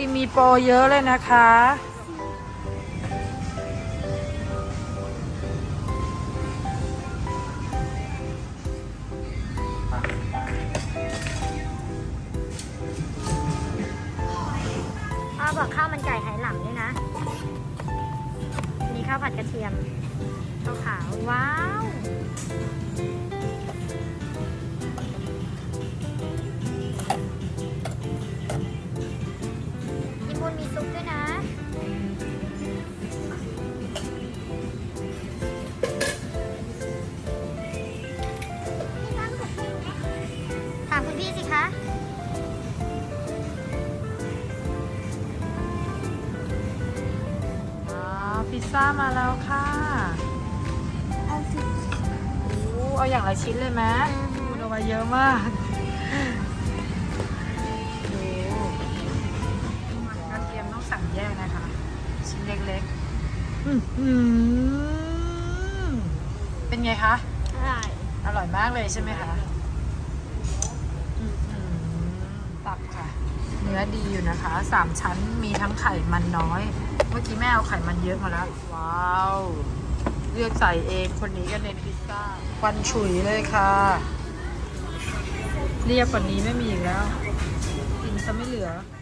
ริงๆมีโปรเยอะเลยนะคะพ่อบอกข้าวมันไก่ไหหลำด้วยนะ มีข้าวผัดกระเทียมข้าวขาวว้าว พิซซ่ามาแล้วค่ะโอ้เอาอย่างละชิ้นเลยไหมคุณเอามาเยอะมากดูกระเทียมต้องสั่งแยกนะคะ ชิ้นเล็กๆอื้อหือเป็นไงคะ อร่อย อร่อยมากเลยใช่ไหมคะอื้อหือตับค่ะ เนื้อดีอยู่นะคะ สามชั้นมีทั้งไข่มันน้อย เมื่อกี้แม่เอาไข่มันเยอะมาแล้ว ว้าว เลือกใส่เองคนนี้ก็เน้นพิซซ่าควันฉุยเลยค่ะ เรียบกว่านี้ไม่มีอีกแล้ว กินซะไม่เหลืออ